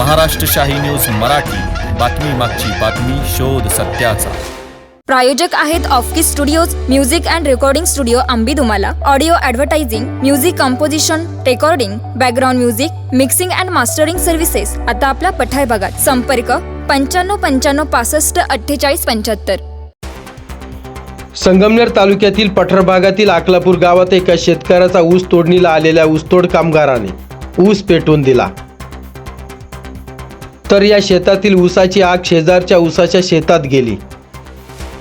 महाराष्ट्र शाही न्यूज मराठी. बातमी मागची बातमी शोध सत्याचा. प्रायोजक आहेत ऑफकिस studios music and recording studio Ambi Dumala audio advertising music composition recording background music mixing and mastering services आता आपल्या पठार भागात संपर्क पंच्याण्णव पंच्याण्णव पासष्ट अठ्ठेचाळीस पंच्याहत्तर. संगमनेर तालुक्यातील पठार भागातील अकलापूर गावात एका शेतकऱ्याचा ऊस तोडणीला आलेल्या ऊसतोड कामगाराने ऊस पेटवून दिला. तर या शेतातील ऊसाची आग शेजारच्या ऊसाच्या शेतात गेली.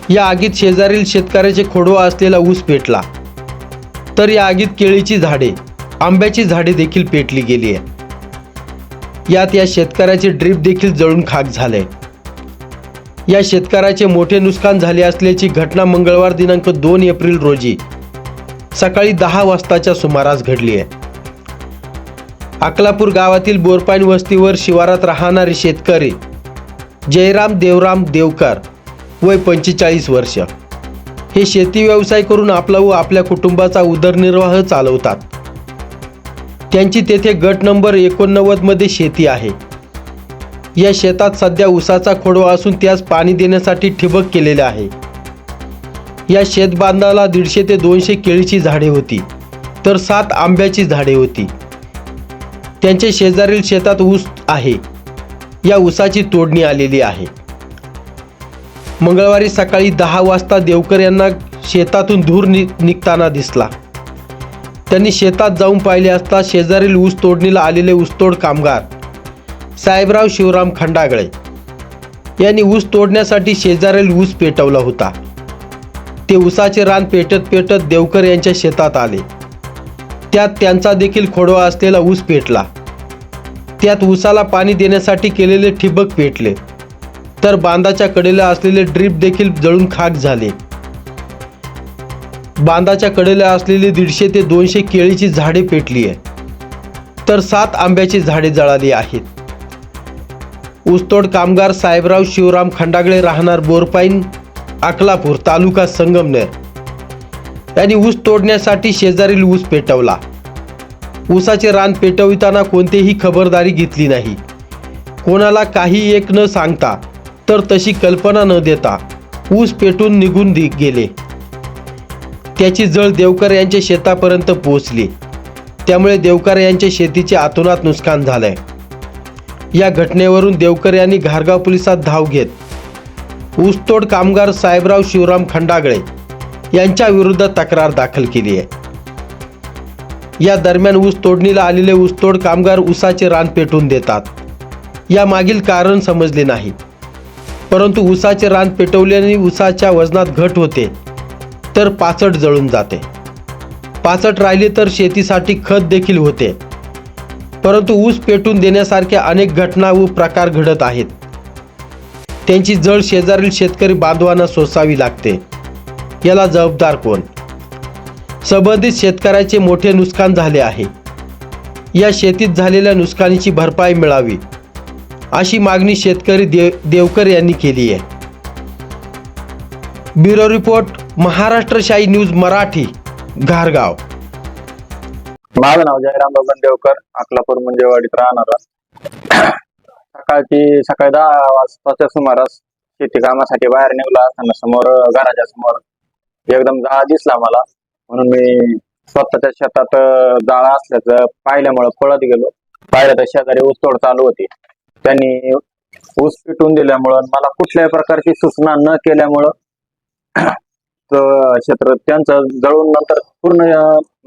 या आगीत शेजारील शेतकऱ्याचे खोडवा असलेला ऊस पेटला. तर या आगीत केळीची झाडे आंब्याची झाडे देखील पेटली गेली आहे यात या शेतकऱ्याचे ड्रीप देखील जळून खाक झाले. या शेतकऱ्याचे मोठे नुकसान झाले असल्याची घटना मंगळवार दिनांक दोन एप्रिल रोजी सकाळी दहा वाजताच्या सुमारास घडली आहे. अकलापूर गावातील बोरपाईन वस्तीवर शिवारात राहणारे शेतकरी जयराम देवराम देवकर वय पंचेचाळीस वर्ष. हे शेती व्यवसाय करून आपला व आपल्या कुटुंबाचा उदरनिर्वाह चालवतात. त्यांची तेथे गट नंबर एकोणनव्वदमध्ये शेती आहे. या शेतात सध्या ऊसाचा खोडवा असून त्यास पाणी देण्यासाठी ठिबक केलेले आहे. या शेतबांधाला दीडशे ते दोनशे केळीची झाडे होती. तर सात आंब्याची झाडे होती. त्यांच्या शेजारील शेतात ऊस आहे. या ऊसाची तोडणी आलेली आहे. मंगळवारी सकाळी दहा वाजता देवकर यांना शेतातून धूर नि निघताना दिसला. त्यांनी शेतात जाऊन पाहिले असता शेजारील ऊस तोडणीला आलेले ऊसतोड कामगार साहेबराव शिवराम खंडागळे यांनी ऊस तोडण्यासाठी शेजारील ऊस पेटवला होता. ते ऊसाचे रान पेटत पेटत देवकर यांच्या शेतात आले. त्यात त्यांचा देखील खोडवा असलेला ऊस पेटला. त्यात ऊसाला पाणी देण्यासाठी केलेले ठिबक पेटले. तर बांधाच्या कडेला असलेले ड्रीप देखील जळून खाक झाले. बांधाच्या कडेला असलेली दीडशे ते दोनशे केळीची झाडे पेटली आहे तर सात आंब्याची झाडे जळाली आहेत. ऊसतोड कामगार साहेबराव शिवराम खंडागळे राहणार बोरपाईन अकलापूर तालुका संगमनेर. त्यांनी ऊस तोडण्यासाठी शेजारील ऊस पेटवला. ऊसाचे रान पेटविताना कोणतीही खबरदारी घेतली नाही. कोणाला काही एक न सांगता तर तशी कल्पना न देता ऊस पेटून निघून दि- गेले. त्याची जळ देवकर यांच्या शेतापर्यंत पोहोचली. त्यामुळे देवकर यांच्या शेतीचे आतोनात नुकसान झालंय. या घटनेवरून देवकर यांनी घारगाव पोलिसात धाव घेत ऊसतोड कामगार साहेबराव शिवराम खंडागळे यांच्या विरुद्ध तक्रार दाखल केली आहे. या दरम्यान ऊस तोडणीला आलेले ऊसतोड कामगार ऊसाचे रान पेटून देतात. या मागील कारण समजले नाही. परंतु ऊसाचे रान पेटवल्याने ऊसाच्या वजनात घट होते तर पाचट जळून जाते. पाचट राहिले तर शेतीसाठी खत देखील होते. परंतु ऊस पेटून देण्यासारख्या अनेक घटना व प्रकार घडत आहेत. त्यांची जळ शेजारील शेतकरी बांधवांना सोसावी लागते. याला जबाबदार कोण? संबंधित शेतकऱ्याचे मोठे नुकसान झाले आहे. या शेतीत झालेल्या नुकसानीची भरपाई मिळावी अशी मागणी शेतकरी देव देवकर यांनी केली आहे. Bureau report Maharashtrashahi news Marathi घारगाव. माझं नाव जयराम बबन देवकर अकलापूर मुंजेवाडीत राहणारा. सकाळची सकाळी दहा वाजताच्या सुमारास शेती कामासाठी बाहेर निघला असताना समोर घराच्या समोर एकदम जाळा दिसला मला. म्हणून मी स्वतःच्या शेतात जाळा असल्याचं पाहिल्यामुळं पळत गेलो. पाहिलं तर शेजारी ऊसतोड चालू होती. त्यांनी ऊस पिटून दिल्यामुळं मला कुठल्याही प्रकारची सूचना न केल्यामुळं क्षेत्र त्यांचं जळून नंतर पूर्ण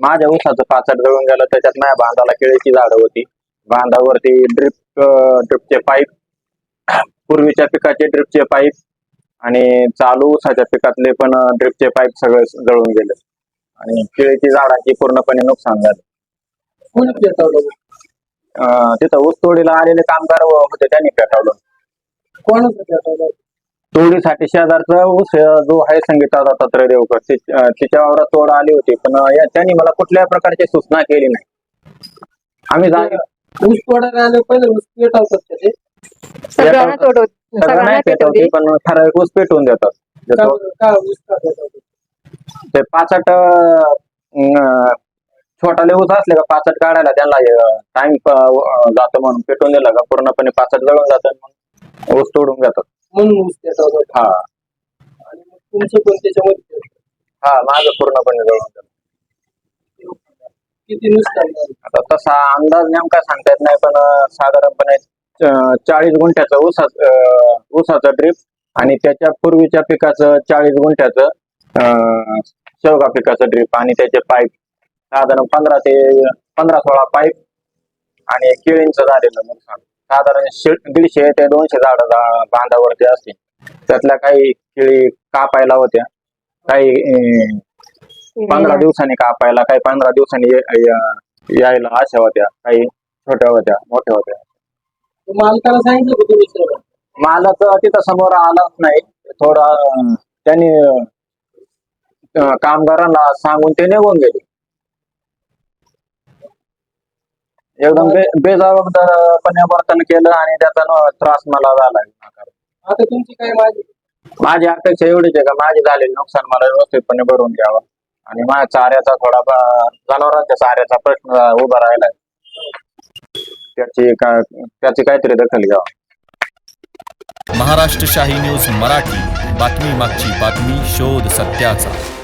माझ्या ऊसाचं पाचट जळून गेलं. त्याच्यात माझ्या बांधाला केळीची झाडं होती. बांधावरती ड्रिप ड्रिपचे पाईप पूर्वीच्या पिकाचे ड्रिपचे पाईप आणि चालू ऊसाच्या पिकातले पण ड्रिपचे पाईप सगळे जळून गेले. आणि केळीची झाडांची पूर्णपणे नुकसान झालं. तिथं ऊस तोडीला आलेले कामगार होते त्यांनी पेटवलं. कोण? तोडीसाठी शेजारचा ऊस जो आहे संगीता दत्तात्रय देवकर तिच्या वावरात तोड आली होती पण त्यांनी मला कुठल्याही प्रकारची सूचना केली नाही. आम्ही ऊस तोडायला आले पहिले ऊस पेटवतात सगळ्यांना सगळ्यांना पेटवते पण ठराविक ऊस पेटवून देतात. तो- पाचट अं, छोटा ऊस असले का पाचट काढायला त्यांना टाइम जातो म्हणून पेटून दिला का? पूर्णपणे पाचट जळून जातं म्हणून ऊस तोडून घेतात. म्हणून ऊस पेटवतात. हा. आणि मग तुमचं पण त्याच्यामध्ये. हा माझं पूर्णपणे जळून जातं. किती नुकसान आता तसा अंदाज नेमका सांगता येत नाही पण साधारणपणे चाळीस गुंठ्याचं ऊसा अं, ऊसाचं ड्रीप आणि त्याच्या पूर्वीच्या पिकाचं चाळीस गुंठ्याचं शेवगा पिकाचं ड्रीप आणि त्याचे पाईप साधारण पंधरा ते पंधरा सोळा पाईप आणि केळींचं झालेलं नुकसान. साधारण दीडशे ते दोनशे झाड बांधावरती असतील. त्यातल्या काही केळी कापायला होत्या. काही पंधरा दिवसांनी कापायला काही पंधरा दिवसांनी यायला अशा होत्या. काही छोट्या होत्या मोठ्या होत्या. मालकाला सांगितलं का तुम्ही सर मालक तिथं समोर आलाच नाही. थोडा अं, त्यांनी अं, कामगारांना सांगून ते निघून गेले. एकदम बे- बेजबाबदारपणे वर्तन केलं आणि त्याचा न- त्रास मला झाला. आता तुमची काय माझी माझी अपेक्षा एवढीच आहे का? माझे झालेले नुकसान मला व्यवस्थितपणे भरून द्यावं आणि माझ्या चाऱ्याचा थोडा जनावरांच्या चाऱ्याचा प्रश्न उभा राहिलाय. त्याची का त्याची काहीतरी दखल घ्यावा. महाराष्ट्र शाही न्यूज मराठी बातमी मागची बातमी शोध सत्याचा.